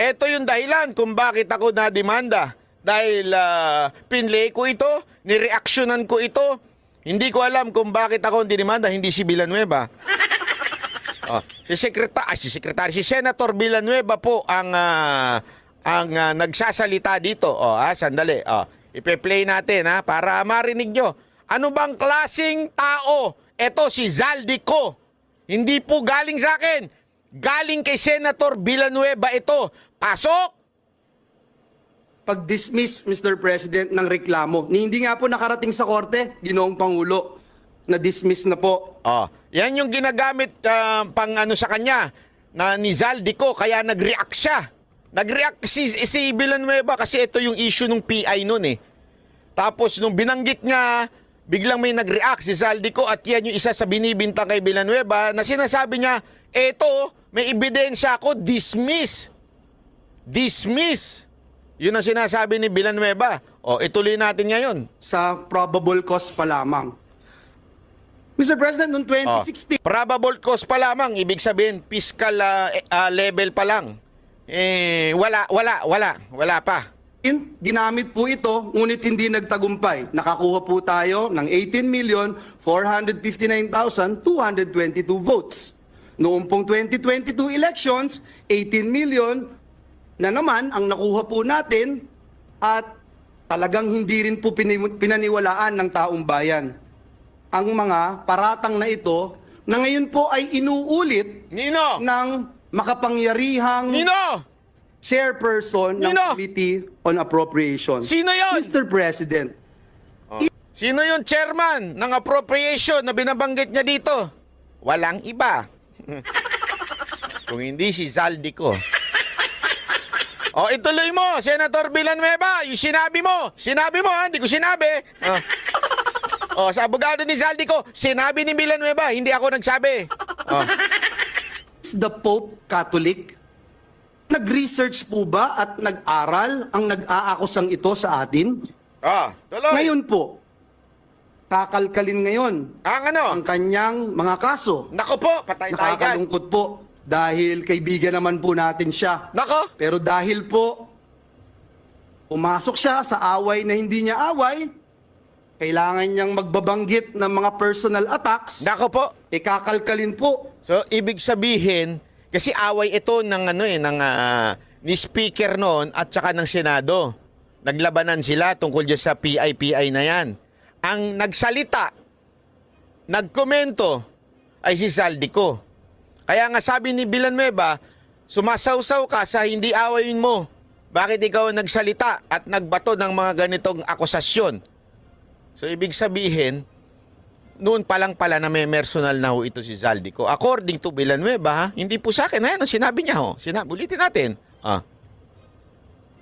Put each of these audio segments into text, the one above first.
Ito yung dahilan kung bakit ako na-demanda. Dahil uh, pinlay ko ito, nireaksyonan ko ito. Hindi ko alam kung bakit ako dinimanda, hindi si Villanueva. Oh, si sekretary, ah, si sekretary, si Senator Villanueva po ang ah, ang ah, nagsasalita dito. Oh, ah, sandali. Oh, ipe-play natin ha para marinig nyo. Ano bang klasing tao? Ito si Zaldico. Hindi po galing sa akin. Galing kay Senator Villanueva ito. Pasok! pag-dismiss, Mr. President, ng reklamo. Ni hindi nga po nakarating sa korte, ginoong Pangulo, na-dismiss na po. Oh, yan yung ginagamit ah, pang ano sa kanya na ni Zaldico kaya nag-react siya. Nag-react si, si Villanueva kasi ito yung issue ng PI noon eh. Tapos nung binanggit niya, biglang may nag-react si Zaldico at yan yung isa sa binibintang kay Villanueva na sinasabi niya, eto, may ebidensya ako, dismiss. Dismiss. Yun ang sinasabi ni Villanueva. O, ituloy natin ngayon. sa probable cause pa lamang. Mr. President, noong Oh, 2016, probable cause pa lamang, ibig sabihin fiscal eh, ah, level pa lang. Eh wala wala wala wala pa. ginamit po ito, ngunit hindi nagtagumpay. Nakakuha po tayo ng 18,459,222 votes. Noong pong 2022 elections, 18 million na naman ang nakuha po natin at talagang hindi rin po pinaniwalaan ng taong bayan. Ang mga paratang na ito na ngayon po ay inuulit Nino! ng makapangyarihang Nino! chairperson ng Nino! Committee on Appropriations. Sino 'yon? Mr. President, Sino yung chairman ng appropriation na binabanggit niya dito? Walang iba. Kung hindi si Zaldico. O, ituloy mo, Senator Villanueva, yung sinabi mo. Sinabi mo, ha? Hindi ko sinabi. O, o sa abogado ni Zaldico, sinabi ni Villanueva, hindi ako nagsabi. O, is the Pope Catholic? Nag-research po ba at nag-aral ang nag-aakusang ito sa atin? Ah, tuloy. Ngayon po, kakalkalin ngayon Ang ano? ang kanyang mga kaso. Nako po, patay tayo dyan. Nakakalungkot po dahil kaibigan naman po natin siya. Nako. Pero dahil po pumasok siya sa away na hindi niya away, kailangan niyang magbabanggit ng mga personal attacks, Nako po. ikakalkalin po So, ibig sabihin, kasi away ito ng ano eh, ng ah, ni speaker noon at saka ng Senado. Naglabanan sila tungkol dyan sa PI-PI na yan. Ang nagsalita, nagkomento, ay si Saldico. Kaya nga sabi ni Villanueva, sumasawsaw ka sa hindi awayin mo. Bakit ikaw nagsalita at nagbato ng mga ganitong akusasyon? So, ibig sabihin, noon pa lang pala na may personal na ho ito si Zaldico. According to Villanueva, ha? hindi po sa akin. Ayan, ang sinabi niya ho. Sinabi, ulitin natin. Ah.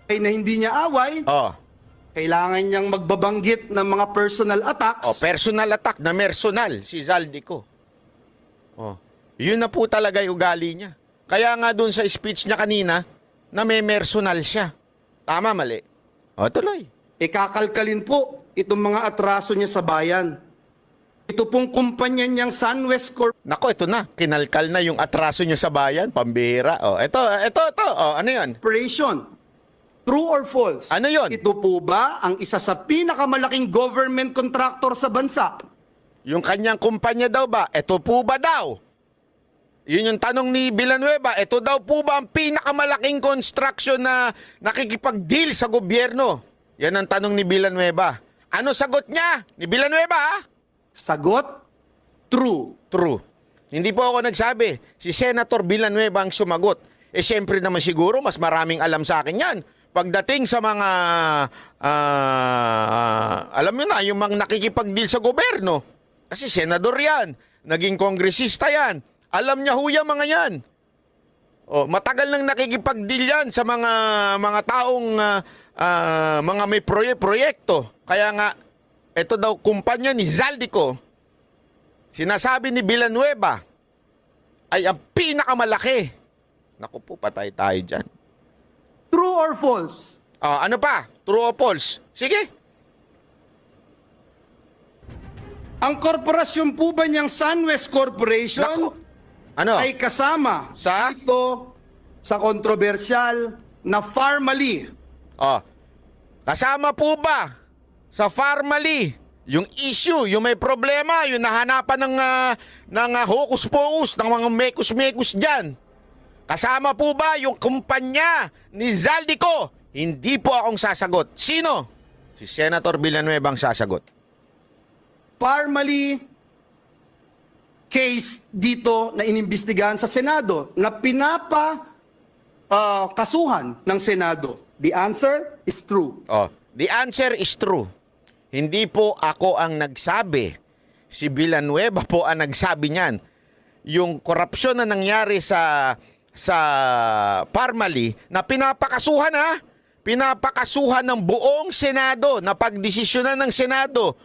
ay na hindi niya away, Oh. kailangan niyang magbabanggit ng mga personal attacks. oh, personal attack na personal si Zaldico. Oh. Yun na po talaga yung ugali niya. Kaya nga doon sa speech niya kanina, na may personal siya. Tama, mali. O, tuloy. Ikakalkalin po itong mga atraso niya sa bayan. Ito pong kumpanya niyang SunWest Nako, ito na. Kinalkal na yung atraso niya sa bayan. Pambira. Oh, ito, ito, ito. Oh, ano yun? Corporation. True or false? Ano yun? Ito po ba ang isa sa pinakamalaking government contractor sa bansa? Yung kanyang kumpanya daw ba? Ito po ba daw? Yun yung tanong ni Villanueva. Ito daw po ba ang pinakamalaking construction na nakikipag-deal sa gobyerno? Yan ang tanong ni Villanueva. Ano sagot niya ni Villanueva? ah? Sagot, true. True. Hindi po ako nagsabi. Si Senator Villanueva ang sumagot. Eh siyempre naman siguro mas maraming alam sa akin yan. Pagdating sa mga, ah, alam mo na, yung mga nakikipag-deal sa gobyerno. Kasi senador yan. Naging kongresista yan. Alam niya huya mga yan. Oh, matagal nang nakikipag-deal yan sa mga mga taong ah, ah, mga may proye proyekto. Kaya nga ito daw kumpanya ni Zaldico Sinasabi ni Villanueva ay ang pinakamalaki. Naku po, patay tayo dyan. True or false? Ah, ano pa? True or false? Sige. Ang korporasyon po ba niyang SunWest Corporation Naku. Ano? ay kasama Sa? dito sa kontrobersyal na formally Oh. Kasama po ba sa Farmally yung issue, yung may problema, yung nahanapan ng ah, ng ah, hocus-pocus, ng mga mekus-mekus diyan? Kasama po ba yung kumpanya ni Zaldico? Hindi po akong sasagot. Sino? Si Senator Villanueva ang sasagot. formally case dito na inimbestigahan sa Senado na pinapa ah, kasuhan ng Senado. The answer is true. Oh, the answer is true. Hindi po ako ang nagsabi. Si Villanueva po ang nagsabi niyan. Yung korupsyon na nangyari sa sa Parmali na pinapakasuhan ha. Pinapakasuhan ng buong Senado na pagdesisyonan ng Senado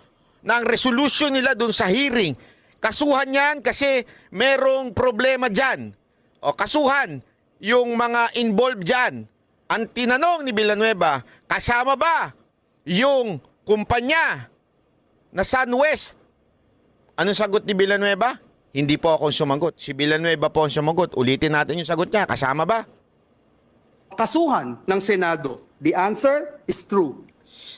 ng resolution nila dun sa hearing. Kasuhan yan kasi merong problema dyan. O kasuhan yung mga involved dyan. Ang tinanong ni Villanueva, kasama ba yung kumpanya na SunWest? Anong sagot ni Villanueva? Hindi po ako sumagot. Si Villanueva po ang sumagot. Ulitin natin yung sagot niya. Kasama ba? Kasuhan ng Senado. The answer is true.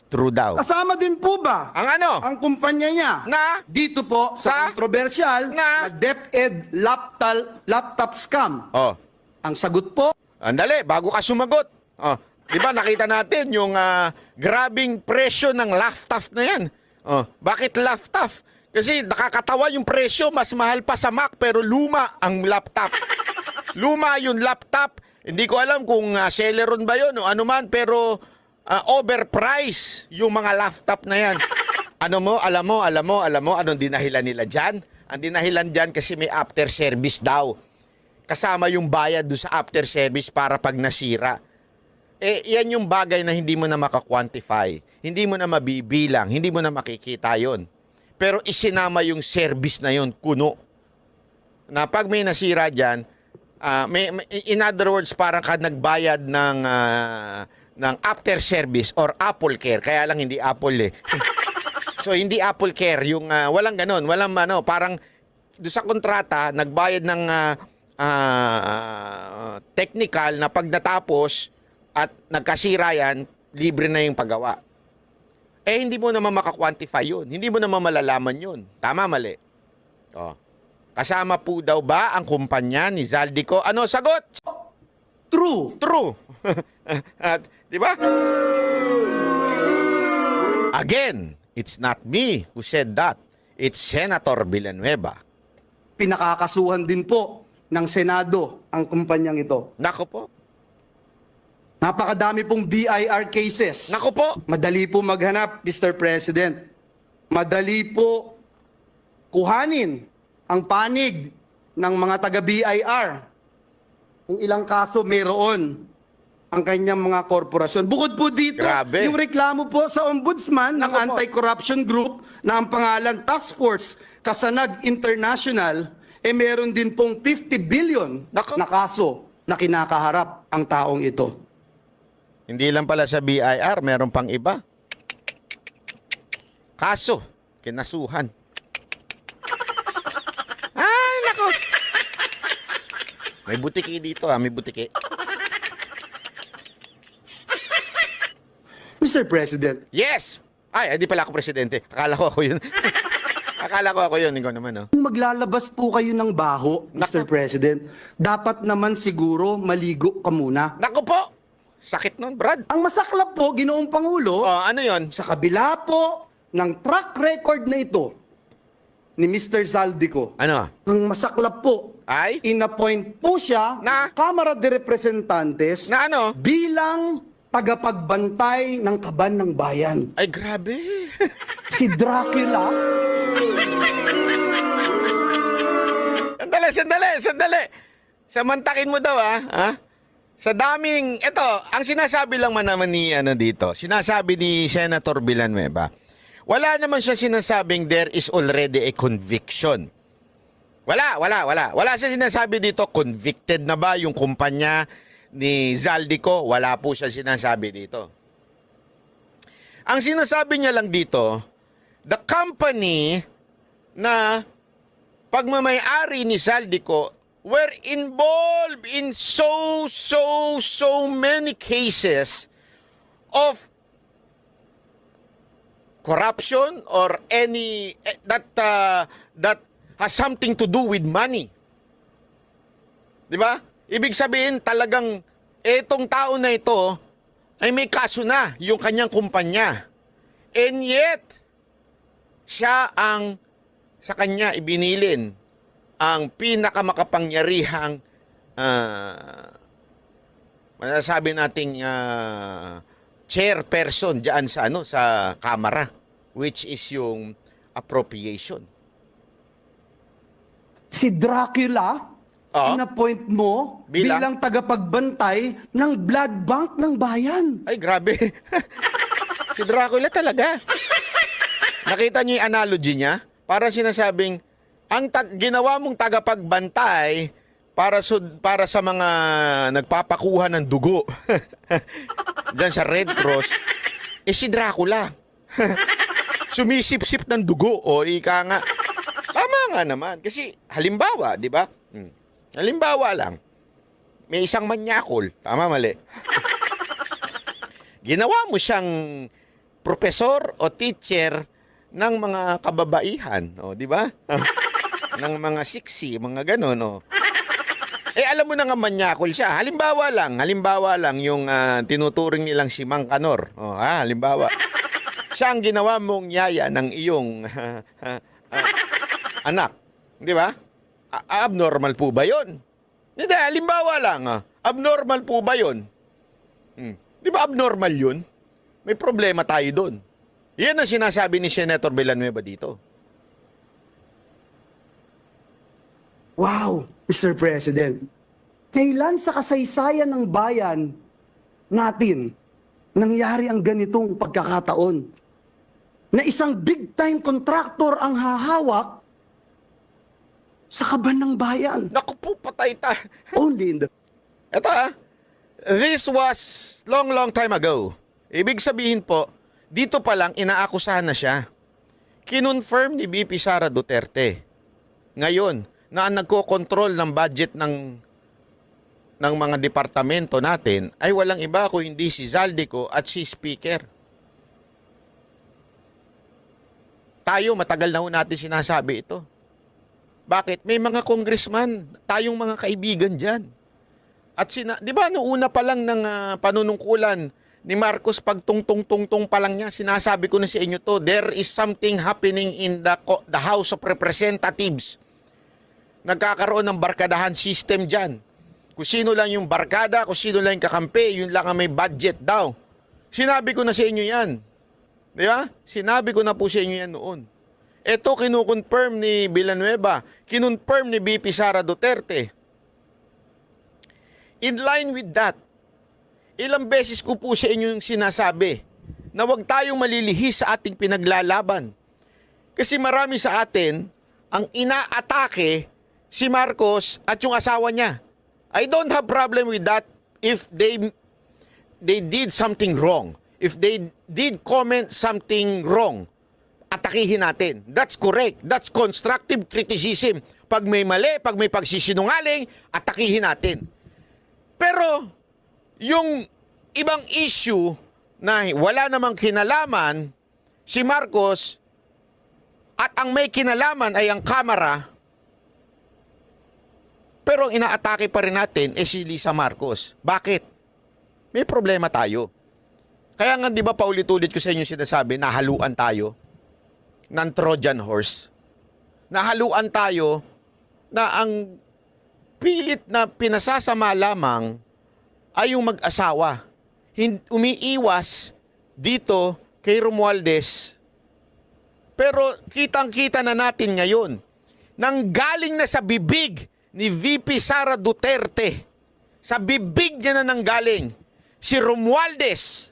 True daw. Kasama din po ba Ang ano? ang kumpanya niya Na? dito po Sa? sa, controversial Na? na, DepEd laptop, laptop scam? Oh, Ang sagot po, andali, bago ka sumagot. Oh, di ba nakita natin yung ah, grabing presyo ng laptop na yan. Oh, bakit laptop? Kasi nakakatawa yung presyo, mas mahal pa sa Mac pero luma ang laptop. Luma yung laptop. Hindi ko alam kung uh, Celeron ba yun o ano man pero ah, overprice yung mga laptop na yan. Ano mo, alam mo, alam mo, alam mo, anong dinahilan nila dyan? Ang dinahilan dyan kasi may after service daw. Kasama yung bayad do sa after service para pag nasira. Eh, yan yung bagay na hindi mo na makakwantify. Hindi mo na mabibilang. Hindi mo na makikita yon. Pero isinama yung service na yon kuno. Na pag may nasira dyan, ah, may, in other words, parang ka nagbayad ng, ah, ng after service or Apple Care. Kaya lang hindi Apple eh. so, hindi Apple Care. Yung ah, walang ganun. Walang ano, parang do sa kontrata, nagbayad ng ah, ah, technical na pag natapos at nagkasira yan, libre na yung paggawa. Eh, hindi mo naman makakwantify yun. Hindi mo naman malalaman yun. Tama, mali. Oh. Kasama po daw ba ang kumpanya ni Zaldico? Ano, sagot? true. True. At, di ba? Again, it's not me who said that. It's Senator Villanueva. Pinakakasuhan din po ng Senado ang kumpanyang ito. Nako po. Napakadami pong BIR cases. Nako po. Madali po maghanap, Mr. President. Madali po kuhanin ang panig ng mga taga-BIR. Kung ilang kaso mayroon ang kanyang mga korporasyon. Bukod po dito, Grabe. yung reklamo po sa ombudsman ng anti-corruption group na ang pangalan Task Force Kasanag International, eh meron din pong 50 billion Nako. na kaso na kinakaharap ang taong ito. Hindi lang pala sa BIR, meron pang iba. Kaso, kinasuhan. Ay, nako. May butiki dito ah, may butiki. Mr. President, Yes! Ay, hindi pala ako presidente. Akala ko ako yun. Akala ko ako yun. Ikaw naman, oh. Kung maglalabas po kayo ng baho, Mr. President, dapat naman siguro maligo ka muna. Naku po! Sakit nun, Brad. Ang masaklap po, Ginoong Pangulo, Oh, ano yon? sa kabila po ng track record na ito ni Mr. Zaldico, Ano? ang masaklap po, Ay? inappoint po siya Na? Kamara de Representantes Na ano? bilang tagapagbantay ng kaban ng bayan. Ay, grabe. Si Dracula, Sandali, sandali, sandali. Samantakin mo daw, ah. ha? Sa daming, ito, ang sinasabi lang man naman ni, ano dito, sinasabi ni Senator Villanueva, wala naman siya sinasabing there is already a conviction. Wala, wala, wala. Wala siya sinasabi dito, convicted na ba yung kumpanya ni Zaldico? Wala po siya sinasabi dito. Ang sinasabi niya lang dito, the company na pagmamayari ni Zaldico were involved in so, so, so many cases of corruption or any eh, that uh, that has something to do with money. 'Di ba? Ibig sabihin talagang etong tao na ito ay may kaso na yung kanyang kumpanya. And yet siya ang sa kanya ibinilin ang pinakamakapangyarihang uh, masasabi nating ah, chairperson diyan sa ano sa kamara which is yung appropriation. Si Dracula, Ah? inappoint mo Bilang? bilang, tagapagbantay ng blood bank ng bayan. Ay, grabe. si Dracula talaga. Nakita niyo yung analogy niya? Para sinasabing, ang tag- ginawa mong tagapagbantay para sud para sa mga nagpapakuha ng dugo Diyan sa Red Cross, eh si Dracula. Sumisip-sip ng dugo. O, ika nga. Tama nga naman. Kasi, halimbawa, di ba? Hmm. Halimbawa lang, may isang manyakol. Tama, mali. Ginawa mo siyang profesor o teacher ng mga kababaihan, o, di ba? ng mga siksi, mga ganon, o. Eh, alam mo na nga manyakol siya. Halimbawa lang, halimbawa lang yung ah, tinuturing nilang si Mang Kanor. O, ha, halimbawa. Siya ang ginawa mong yaya ng iyong ah, anak. Di ba? Abnormal po ba yon? Hindi, halimbawa lang. ah. Abnormal po ba yon? Hmm. Di ba abnormal yun? May problema tayo doon. Yan ang sinasabi ni Senator Villanueva dito. Wow, Mr. President. Kailan sa kasaysayan ng bayan natin nangyari ang ganitong pagkakataon? Na isang big-time contractor ang hahawak sa kaban ng bayan. Naku po, patay ta. Only in the... Ito ah, this was long, long time ago. Ibig sabihin po, dito pa lang inaakusahan na siya. Kinonfirm ni BP Sara Duterte ngayon na ang nagko-control ng budget ng ng mga departamento natin ay walang iba kung hindi si Zaldico at si Speaker. Tayo, matagal na ho natin sinasabi ito. Bakit? May mga congressman, tayong mga kaibigan dyan. At sina, 'di ba noong una pa lang ng ah, panunungkulan ni Marcos pag tungtong-tungtong pa lang niya, sinasabi ko na sa inyo to, there is something happening in the the House of Representatives. Nagkakaroon ng barkadahan system diyan. Kung sino lang yung barkada, kung sino lang yung kakampi, yun lang ang may budget daw. Sinabi ko na sa inyo yan. Di ba? Sinabi ko na po sa inyo yan noon. Ito kinukonfirm ni Villanueva, kinonfirm ni BP Sara Duterte. In line with that, ilang beses ko po sa inyo yung sinasabi na huwag tayong malilihis sa ating pinaglalaban. Kasi marami sa atin ang inaatake si Marcos at yung asawa niya. I don't have problem with that if they they did something wrong. If they did comment something wrong, atakihin natin. That's correct. That's constructive criticism. Pag may mali, pag may pagsisinungaling, atakihin natin. Pero, yung ibang issue na wala namang kinalaman, si Marcos, at ang may kinalaman ay ang kamera, pero ang inaatake pa rin natin eh si Lisa Marcos. Bakit? May problema tayo. Kaya nga 'di ba paulit-ulit ko sa inyo sinasabi, nahaluan tayo ng Trojan horse. Nahaluan tayo na ang pilit na pinasasama lamang ay yung mag-asawa. Umiiwas dito kay Romualdez. Pero kitang-kita na natin ngayon nang galing na sa bibig ni VP Sara Duterte. Sa bibig niya na nanggaling si Romualdez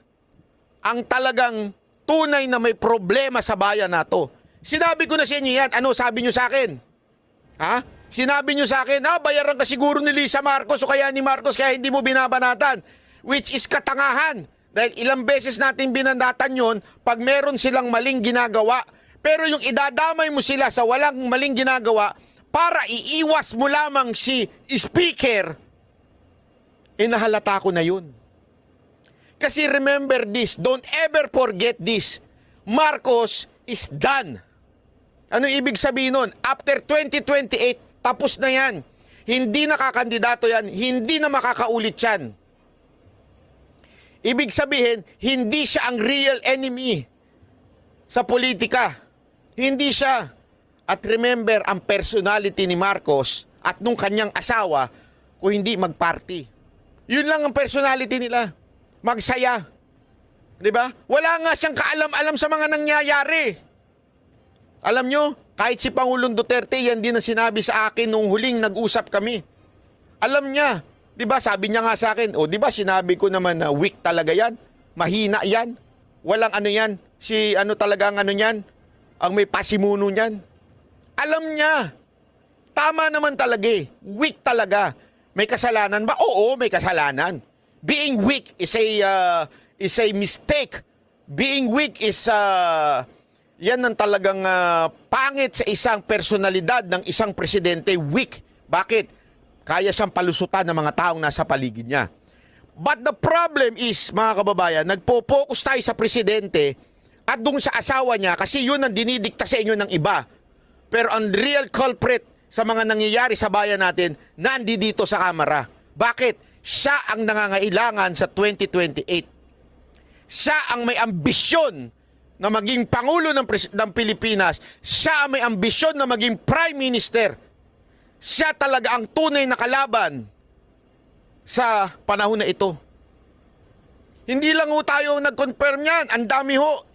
ang talagang tunay na may problema sa bayan nato. Sinabi ko na sa inyo yan. Ano sabi nyo sa akin? Ha? Sinabi nyo sa akin, ah, bayaran ka siguro ni Lisa Marcos o kaya ni Marcos kaya hindi mo binabanatan. Which is katangahan. Dahil ilang beses natin binandatan yon pag meron silang maling ginagawa. Pero yung idadamay mo sila sa walang maling ginagawa, para iiwas mo lamang si speaker, eh nahalata ko na yun. Kasi remember this, don't ever forget this. Marcos is done. Ano ibig sabihin nun? After 2028, tapos na yan. Hindi nakakandidato yan, hindi na makakaulit yan. Ibig sabihin, hindi siya ang real enemy sa politika. Hindi siya. At remember, ang personality ni Marcos at nung kanyang asawa, kung hindi magparty. Yun lang ang personality nila. Magsaya. 'Di ba? Wala nga siyang kaalam-alam sa mga nangyayari. Alam nyo, kahit si Pangulong Duterte, yan din ang sinabi sa akin nung huling nag-usap kami. Alam niya, 'di ba? Sabi niya nga sa akin, "O, 'di ba sinabi ko naman na weak talaga 'yan? Mahina 'yan. Walang ano 'yan. Si ano talaga ang ano niyan? Ang may pasimuno niyan." Alam niya. Tama naman talaga eh. Weak talaga. May kasalanan ba? Oo, may kasalanan. Being weak is a uh, is a mistake. Being weak is uh, yan ang talagang uh, pangit sa isang personalidad ng isang presidente. Weak. Bakit? Kaya siyang palusutan ng mga taong nasa paligid niya. But the problem is, mga kababayan, nagpo-focus tayo sa presidente at dun sa asawa niya kasi yun ang dinidikta sa inyo ng iba. Pero ang real culprit sa mga nangyayari sa bayan natin, nandi dito sa kamera. Bakit? Siya ang nangangailangan sa 2028. Siya ang may ambisyon na maging Pangulo ng, Pres- ng Pilipinas. Siya ang may ambisyon na maging Prime Minister. Siya talaga ang tunay na kalaban sa panahon na ito. Hindi lang ho tayo nag-confirm yan. Ang dami ho.